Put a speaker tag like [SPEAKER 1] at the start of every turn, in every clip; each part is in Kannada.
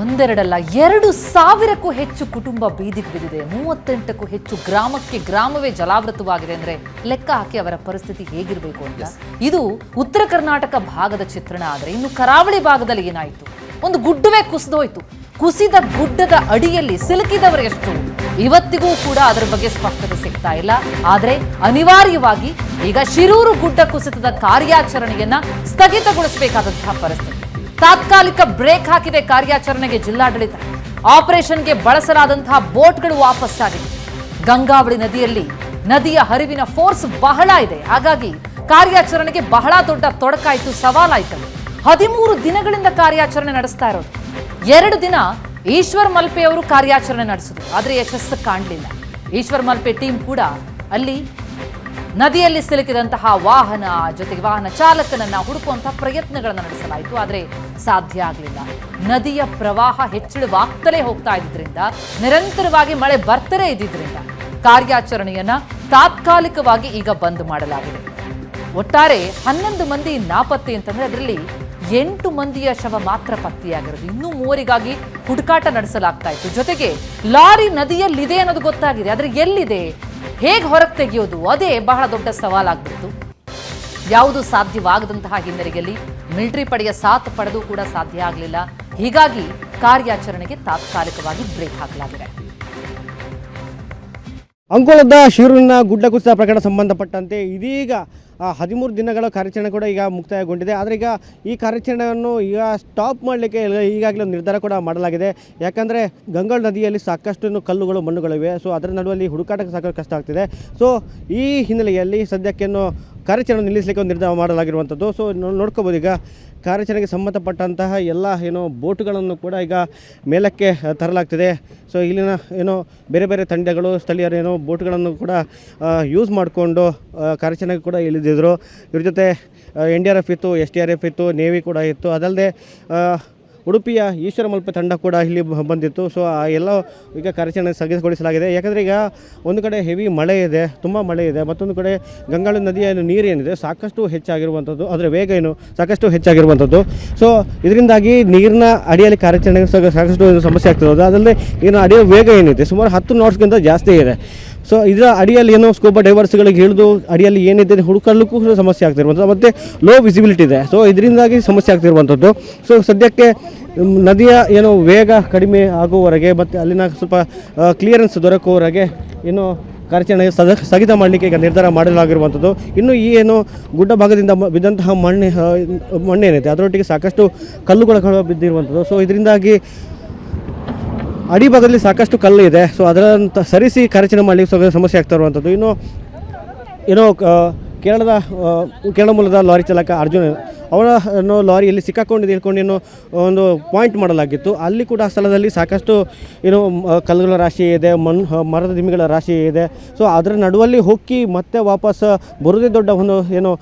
[SPEAKER 1] ಒಂದೆರಡಲ್ಲ ಎರಡು ಸಾವಿರಕ್ಕೂ ಹೆಚ್ಚು ಕುಟುಂಬ ಬೀದಿಗೆ ಬಿದ್ದಿದೆ. ಮೂವತ್ತೆಂಟಕ್ಕೂ ಹೆಚ್ಚು ಗ್ರಾಮಕ್ಕೆ ಗ್ರಾಮವೇ ಜಲಾವೃತವಾಗಿದೆ ಅಂದ್ರೆ ಲೆಕ್ಕ ಹಾಕಿ ಅವರ ಪರಿಸ್ಥಿತಿ ಹೇಗಿರಬೇಕು ಅಂತ. ಇದು ಉತ್ತರ ಕರ್ನಾಟಕ ಭಾಗದ ಚಿತ್ರಣ ಆದರೆ ಇನ್ನು ಕರಾವಳಿ ಭಾಗದಲ್ಲಿ ಏನಾಯಿತು? ಒಂದು ಗುಡ್ಡವೇ ಕುಸಿದೋಯ್ತು. ಕುಸಿದ ಗುಡ್ಡದ ಅಡಿಯಲ್ಲಿ ಸಿಲುಕಿದವರು ಎಷ್ಟು? ಇವತ್ತಿಗೂ ಕೂಡ ಅದರ ಬಗ್ಗೆ ಸ್ಪಷ್ಟತೆ ಸಿಗ್ತಾ ಇಲ್ಲ. ಆದರೆ ಅನಿವಾರ್ಯವಾಗಿ ಈಗ ಶಿರೂರು ಗುಡ್ಡ ಕುಸಿತದ ಕಾರ್ಯಾಚರಣೆಯನ್ನ ಸ್ಥಗಿತಗೊಳಿಸಬೇಕಾದಂತಹ ಪರಿಸ್ಥಿತಿ. ತಾತ್ಕಾಲಿಕ ಬ್ರೇಕ್ ಹಾಕಿದೆ ಕಾರ್ಯಾಚರಣೆಗೆ ಜಿಲ್ಲಾಡಳಿತ. ಆಪರೇಷನ್ಗೆ ಬಳಸಲಾದಂತಹ ಬೋಟ್ಗಳು ವಾಪಸ್ಸಾಗಿದೆ ಗಂಗಾವಳಿ ನದಿಯಲ್ಲಿ ನದಿಯ ಹರಿವಿನ ಫೋರ್ಸ್ ಬಹಳ ಇದೆ. ಹಾಗಾಗಿ ಕಾರ್ಯಾಚರಣೆಗೆ ಬಹಳ ದೊಡ್ಡ ತೊಡಕಾಯಿತು ಸವಾಲಾಯಿತು ಹದಿಮೂರು ದಿನಗಳಿಂದ ಕಾರ್ಯಾಚರಣೆ ನಡೆಸ್ತಾ ಇರೋದು. ಎರಡು ದಿನ ಈಶ್ವರ್ ಮಲ್ಪೆ ಅವರು ಕಾರ್ಯಾಚರಣೆ ನಡೆಸಿದ್ರು. ಆದರೆ ಯಶಸ್ಸು ಕಾಣಲಿಲ್ಲ. ಈಶ್ವರ್ ಮಲ್ಪೆ ಟೀಮ್ ಕೂಡ ಅಲ್ಲಿ ನದಿಯಲ್ಲಿ ಸಿಲುಕಿದಂತಹ ವಾಹನ ಜೊತೆಗೆ ವಾಹನ ಚಾಲಕನನ್ನ ಹುಡುಕುವಂತಹ ಪ್ರಯತ್ನಗಳನ್ನು ನಡೆಸಲಾಯಿತು, ಆದರೆ ಸಾಧ್ಯ ಆಗಲಿಲ್ಲ. ನದಿಯ ಪ್ರವಾಹ ಹೆಚ್ಚಳವಾಗ್ತಲೇ ಹೋಗ್ತಾ ಇದ್ದರಿಂದ ನಿರಂತರವಾಗಿ ಮಳೆ ಬರ್ತಲೇ ಇದ್ದಿದ್ದರಿಂದ ಕಾರ್ಯಾಚರಣೆಯನ್ನ ತಾತ್ಕಾಲಿಕವಾಗಿ ಈಗ ಬಂದ್ ಮಾಡಲಾಗಿದೆ. ಒಟ್ಟಾರೆ ಹನ್ನೊಂದು ಮಂದಿ ನಾಪತ್ತೆ ಅಂತಂದ್ರೆ ಅದರಲ್ಲಿ ಎಂಟು ಮಂದಿಯ ಶವ ಮಾತ್ರ ಪತ್ತೆಯಾಗಿರೋದು. ಇನ್ನೂ ಮೂವರಿಗಾಗಿ ಹುಡುಕಾಟ ನಡೆಸಲಾಗ್ತಾ ಇತ್ತು. ಜೊತೆಗೆ ಲಾರಿ ನದಿಯಲ್ಲಿದೆ ಅನ್ನೋದು ಗೊತ್ತಾಗಿದೆ. ಆದರೆ ಎಲ್ಲಿದೆ? ಹೇಗೆ ಹೊರಗೆ ತೆಗೆಯೋದು? ಅದೇ ಬಹಳ ದೊಡ್ಡ ಸವಾಲಾಗ್ಬಿಡ್ತು. ಯಾವುದು ಸಾಧ್ಯವಾಗದಂತಹ ಹಿನ್ನೆಲೆಯಲ್ಲಿ ಮಿಲಿಟರಿ ಪಡೆಯ ಸಾಥ್ ಪಡೆದು ಕೂಡ ಸಾಧ್ಯ ಆಗಲಿಲ್ಲ. ಹೀಗಾಗಿ ಕಾರ್ಯಾಚರಣೆಗೆ ತಾತ್ಕಾಲಿಕವಾಗಿ ಬ್ರೇಕ್ ಹಾಕಲಾಗಿದೆ.
[SPEAKER 2] ಅಂಕೋಲದ ಶಿರೂರಿನ ಗುಡ್ಡ ಕುಸಿತ ಪ್ರಕರಣ ಸಂಬಂಧಪಟ್ಟಂತೆ ಇದೀಗ ಹದಿಮೂರು ದಿನಗಳ ಕಾರ್ಯಾಚರಣೆ ಕೂಡ ಈಗ ಮುಕ್ತಾಯಗೊಂಡಿದೆ. ಆದರೆ ಈಗ ಈ ಕಾರ್ಯಾಚರಣೆಯನ್ನು ಈಗ ಸ್ಟಾಪ್ ಮಾಡಲಿಕ್ಕೆ ಈಗಾಗಲೇ ನಿರ್ಧಾರ ಕೂಡ ಮಾಡಲಾಗಿದೆ. ಯಾಕಂದರೆ ಗಂಗಾಳ ನದಿಯಲ್ಲಿ ಸಾಕಷ್ಟು ಕಲ್ಲುಗಳು ಮಣ್ಣುಗಳಿವೆ ಸೊ ಅದರ ನಡುವಲ್ಲಿ ಹುಡುಕಾಟಕ್ಕೆ ಸಾಕಷ್ಟು ಕಷ್ಟ ಆಗ್ತಿದೆ. ಸೊ ಈ ಹಿನ್ನೆಲೆಯಲ್ಲಿ ಸದ್ಯಕ್ಕೆ ಕಾರ್ಯಾಚರಣೆ ನಿಲ್ಲಿಸಲಿಕ್ಕೆ ಒಂದು ನಿರ್ಧಾರ ಮಾಡಲಾಗಿರುವಂಥದ್ದು. ಸೊ ನೋಡ್ಕೋಬೋದು ಈಗ. ಕಾರ್ಯಾಚರಣೆಗೆ ಸಂಬಂಧಪಟ್ಟಂತಹ ಎಲ್ಲ ಏನೋ ಬೋಟುಗಳನ್ನು ಕೂಡ ಈಗ ಮೇಲಕ್ಕೆ ತರಲಾಗ್ತಿದೆ. ಸೊ ಇಲ್ಲಿನ ಏನೋ ಬೇರೆ ಬೇರೆ ತಂಡಗಳು, ಸ್ಥಳೀಯರು ಏನೋ ಬೋಟ್ಗಳನ್ನು ಕೂಡ ಯೂಸ್ ಮಾಡಿಕೊಂಡು ಕಾರ್ಯಾಚರಣೆಗೆ ಕೂಡ ಇಳಿದಿದ್ದರು ಇವ್ರ ಜೊತೆ ಎನ್ ಡಿ ಆರ್ ಎಫ್ ಇತ್ತು, ಎಸ್ ಡಿ ಆರ್ ಎಫ್ ಇತ್ತು, ನೇವಿ ಕೂಡ ಇತ್ತು. ಅದಲ್ಲದೆ ಉಡುಪಿಯ ಈಶ್ವರ ಮಲ್ಪೆ ತಂಡ ಕೂಡ ಇಲ್ಲಿ ಬಂದಿತ್ತು. ಸೊ ಆ ಎಲ್ಲ ಈಗ ಕಾರ್ಯಾಚರಣೆ ಸ್ಥಗಿತಗೊಳಿಸಲಾಗಿದೆ. ಯಾಕಂದರೆ ಈಗ ಒಂದು ಕಡೆ ಹೆವಿ ಮಳೆ ಇದೆ, ತುಂಬ ಮಳೆ ಇದೆ, ಮತ್ತೊಂದು ಕಡೆ ಗಂಗಾಳು ನದಿಯ ನೀರೇನಿದೆ ಸಾಕಷ್ಟು ಹೆಚ್ಚಾಗಿರುವಂಥದ್ದು ಅದರ ವೇಗ ಏನು ಸಾಕಷ್ಟು ಹೆಚ್ಚಾಗಿರುವಂಥದ್ದು ಸೊ ಇದರಿಂದಾಗಿ ನೀರಿನ ಅಡಿಯಲ್ಲಿ ಕಾರ್ಯಾಚರಣೆ ಸಾಕ- ಸಾಕಷ್ಟು ಸಮಸ್ಯೆ ಆಗ್ತಿರೋದು. ಅದಲ್ಲದೆ ನೀರಿನ ಅಡಿಯ ವೇಗ ಏನಿದೆ, ಸುಮಾರು ಹತ್ತು ನಾಟ್ಸ್ಗಿಂತ ಜಾಸ್ತಿ ಇದೆ. ಸೊ ಇದರ ಅಡಿಯಲ್ಲಿ ಏನೋ ಸ್ಕೂಬಾ ಡೈವರ್ಸ್ಗಳಿಗೆ ಹಿಡಿದು ಅಡಿಯಲ್ಲಿ ಏನಿದೆ ಹುಡುಕಲಿಕ್ಕೂ ಸಮಸ್ಯೆ ಆಗ್ತಿರುವಂಥದ್ದು, ಮತ್ತು ಲೋ ವಿಸಿಬಿಲಿಟಿ ಇದೆ. ಸೊ ಇದರಿಂದಾಗಿ ಸಮಸ್ಯೆ ಆಗ್ತಿರುವಂಥದ್ದು. ಸೊ ಸದ್ಯಕ್ಕೆ ನದಿಯ ಏನೋ ವೇಗ ಕಡಿಮೆ ಆಗುವವರೆಗೆ ಮತ್ತು ಅಲ್ಲಿನ ಸ್ವಲ್ಪ ಕ್ಲಿಯರೆನ್ಸ್ ದೊರಕುವವರೆಗೆ ಏನೋ ಕಾರ್ಯಚರಣೆ ಸದ, ಸ್ಥಗಿತ ಮಾಡಲಿಕ್ಕೆ ಈಗ ನಿರ್ಧಾರ ಮಾಡಲಾಗಿರುವಂಥದ್ದು. ಇನ್ನು ಈ ಏನು ಗುಡ್ಡ ಭಾಗದಿಂದ ಬಿದ್ದಂತಹ ಮಣ್ಣು ಮಣ್ಣೇನಿದೆ, ಅದರೊಟ್ಟಿಗೆ ಸಾಕಷ್ಟು ಕಲ್ಲುಗಳು ಬಿದ್ದಿರುವಂಥದ್ದು. ಸೊ ಇದರಿಂದಾಗಿ ಅಡಿಭಾಗದಲ್ಲಿ ಸಾಕಷ್ಟು ಕಲ್ಲು ಇದೆ. ಸೊ ಅದರಂತ ಸರಿಸಿ ಕಾರ್ಯಾಚರಣೆ ಮಾಡಲಿಕ್ಕೆ ಸಮಸ್ಯೆ ಆಗ್ತಾ ಇರುವಂಥದ್ದು ಇನ್ನು, ಏನೋ ಕೇರಳದ ಕೇರಳ ಮೂಲದ ಲಾರಿ ಚಾಲಕ ಅರ್ಜುನ್ ಅವರ, ಏನೋ, ಲಾರಿಯಲ್ಲಿ ಸಿಕ್ಕಾಕೊಂಡು ಹೇಳ್ಕೊಂಡು ಏನೋ ಒಂದು ಪಾಯಿಂಟ್ ಮಾಡಲಾಗಿತ್ತು. ಅಲ್ಲಿ ಕೂಡ ಆ ಸ್ಥಳದಲ್ಲಿ ಸಾಕಷ್ಟು, ಏನು ಕಲ್ಲುಗಳ ರಾಶಿ ಇದೆ ಮಣ್ಣು ಮರದ ದಿಮ್ಮಿಗಳ ರಾಶಿ ಇದೆ. ಸೊ ಅದರ ನಡುವಲ್ಲಿ ಹೊಕ್ಕಿ ಮತ್ತೆ ವಾಪಸ್, ಬರೋದೇ ದೊಡ್ಡ ಒಂದು, ಏನು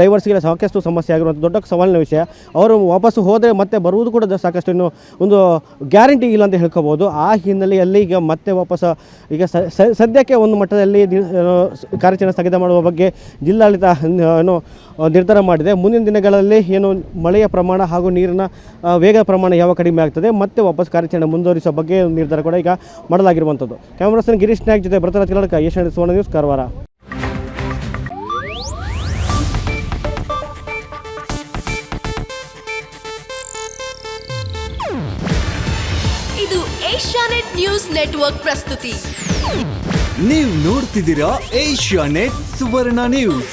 [SPEAKER 2] ಡೈವರ್ಸ್ಗೆ ಸಾಕಷ್ಟು ಸಮಸ್ಯೆ ಆಗಿರುವಂಥ ದೊಡ್ಡ ಸವಾಲಿನ ವಿಷಯ. ಅವರು ವಾಪಸ್ಸು ಹೋದರೆ ಮತ್ತೆ ಬರುವುದು ಕೂಡ ಸಾಕಷ್ಟು ಇನ್ನು ಒಂದು ಗ್ಯಾರಂಟಿ ಇಲ್ಲ ಅಂತ ಹೇಳ್ಕೋಬೋದು. ಆ ಹಿನ್ನೆಲೆಯಲ್ಲಿ ಈಗ ಮತ್ತೆ ವಾಪಸ್, ಈಗ ಸದ್ಯಕ್ಕೆ ಒಂದು ಮಟ್ಟದಲ್ಲಿ ಕಾರ್ಯಾಚರಣೆ ಸ್ಥಗಿತ ಮಾಡುವ ಬಗ್ಗೆ ಜಿಲ್ಲಾಡಳಿತ ಏನೋ ನಿರ್ಧಾರ ಮಾಡಿದೆ. ಮುಂದಿನ ದಿನಗಳಲ್ಲಿ ಏನು ಮಳೆಯ ಪ್ರಮಾಣ ಹಾಗೂ ನೀರಿನ ವೇಗ ಪ್ರಮಾಣ ಯಾವ ಕಡಿಮೆ ಆಗ್ತದೆ ಮತ್ತೆ ವಾಪಸ್ ಕಾರ್ಯಾಚರಣೆ ಮುಂದುವರಿಸುವ ಬಗ್ಗೆ ನಿರ್ಧಾರ ಕೂಡ ಈಗ ಮಾಡಲಾಗಿರುವಂಥದ್ದು. ಕ್ಯಾಮ್ರಾಸನ್ ಗಿರೀಶ್ ನಾಯಕ್ ಜೊತೆ ಭರತರಾಜ್ ಏಷ್ಯಾ ಏಷ್ಯಾನೆಟ್ ಸುವರ್ಣ ನ್ಯೂಸ್ ಕಾರವಾರ.
[SPEAKER 3] ಇದು ಏಷ್ಯಾನೆಟ್ ನ್ಯೂಸ್ ನೆಟ್ವರ್ಕ್ ಪ್ರಸ್ತುತಿ.
[SPEAKER 4] ನೀವು ನೋಡ್ತಿದ್ದೀರಾ ಏಷ್ಯಾ ನೆಟ್ ಸುವರ್ಣ ನ್ಯೂಸ್.